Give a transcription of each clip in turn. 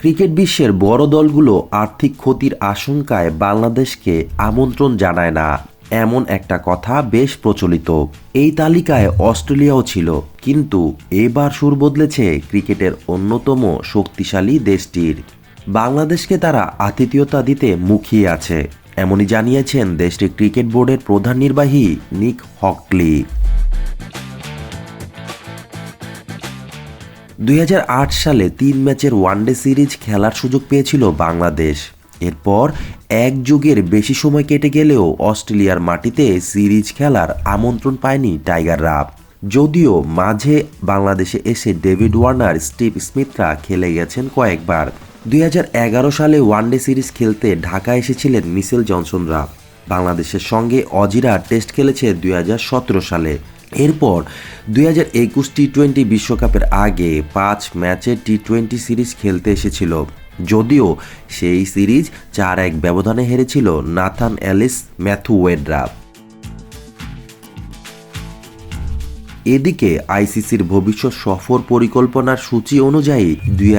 Cricket বিশ্বের বড় দলগুলো আর্থিক ক্ষতির আশঙ্কায় বাংলাদেশকে আমন্ত্রণ জানায় না। এমন একটা কথা বেশ প্রচলিত। এই তালিকায় অস্ট্রেলিয়াও ছিল, কিন্তু এবার সুর বদলেছে ক্রিকেটের অন্যতম শক্তিশালী দেশটির। বাংলাদেশকে তারা আতিথেয়তা দিতে মুখিয়ে আছে, এমনই জানিয়েছেন দেশটির ক্রিকেট বোর্ডের প্রধান নির্বাহী নিক হকলি। দুই হাজার আট সালে তিন ম্যাচের ওয়ানডে সিরিজ খেলার সুযোগ পেয়েছিল বাংলাদেশ। এরপর এক যুগের বেশি সময় কেটে গেলেও অস্ট্রেলিয়ার মাটিতে সিরিজ খেলার আমন্ত্রণ পায়নি টাইগাররা যদিও মাঝে বাংলাদেশে এসে ডেভিড ওয়ার্নার, স্টিভ স্মিথরা খেলে গেছেন কয়েকবার। দুই হাজার এগারো সালে ওয়ানডে সিরিজ খেলতে ঢাকা এসেছিলেন মিসেল জনসনরা বাংলাদেশের সঙ্গে অজিরা টেস্ট খেলেছে দুই হাজার সতেরো সালে। এরপর দুই হাজার একুশ টি টোয়েন্টি বিশ্বকাপের আগে পাঁচ ম্যাচে টি টোয়েন্টি সিরিজ খেলতে এসেছিল। যদিও সেই সিরিজ চার এক ব্যবধানে হেরেছিল নাথান অ্যালিস ম্যাথুওয়েডরা। এদিকে আইসিসির ভবিষ্যৎ সফর পরিকল্পনার সূচি অনুযায়ী দুই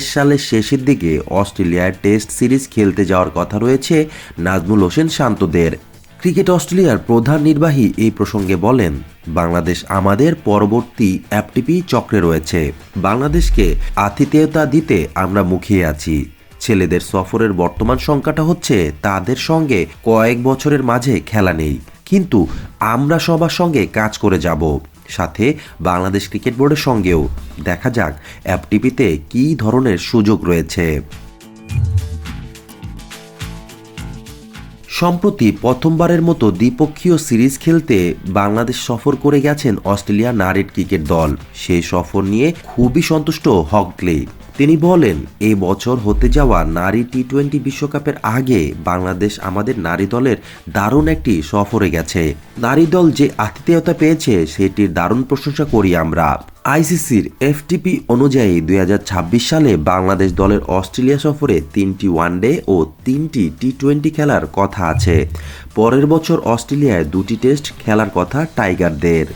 সালের শেষের দিকে অস্ট্রেলিয়ার টেস্ট সিরিজ খেলতে যাওয়ার কথা রয়েছে নাজমুল হোসেন শান্তদের। ক্রিকেট অস্ট্রেলিয়ার প্রধান নির্বাহী এই প্রসঙ্গে বলেন, বাংলাদেশ আমাদের পরবর্তী অ্যাপটিপি চক্রে রয়েছে। বাংলাদেশকে আতিথেয়তা দিতে আমরা মুখিয়ে আছি। ছেলেদের সফরের বর্তমান সংখ্যাটা হচ্ছে, তাদের সঙ্গে কয়েক বছরের মাঝে খেলা নেই। কিন্তু আমরা সবার সঙ্গে কাজ করে যাব। সাথে বাংলাদেশ ক্রিকেট বোর্ডের সঙ্গেও। দেখা যাক অ্যাপটিপিতে কী ধরনের সুযোগ রয়েছে। সম্প্রতি প্রথমবারের মতো দ্বিপক্ষীয় সিরিজ খেলতে বাংলাদেশ সফর করে গেছেন অস্ট্রেলিয়া নারীর ক্রিকেট দল। সেই সফর নিয়ে খুবই সন্তুষ্ট হকলে। তিনি বলেন এই বছর হতে যাওয়া নারী টি টোয়েন্টি বিশ্বকাপের আগে বাংলাদেশ আমাদের নারী দলের দারুণ একটি সফরে গেছে। নারী দল যে আতিথেয়তা পেয়েছে, সেটির দারুণ প্রশংসা করি আমরা। আইসিসির এফটিপি অনুযায়ী দু হাজার ছাব্বিশ সালে বাংলাদেশ দলের অস্ট্রেলিয়া সফরে তিনটি ওয়ানডে ও তিনটি টি টোয়েন্টি খেলার কথা আছে। পরের বছর অস্ট্রেলিয়ায় দুটি টেস্ট খেলার কথা টাইগারদের।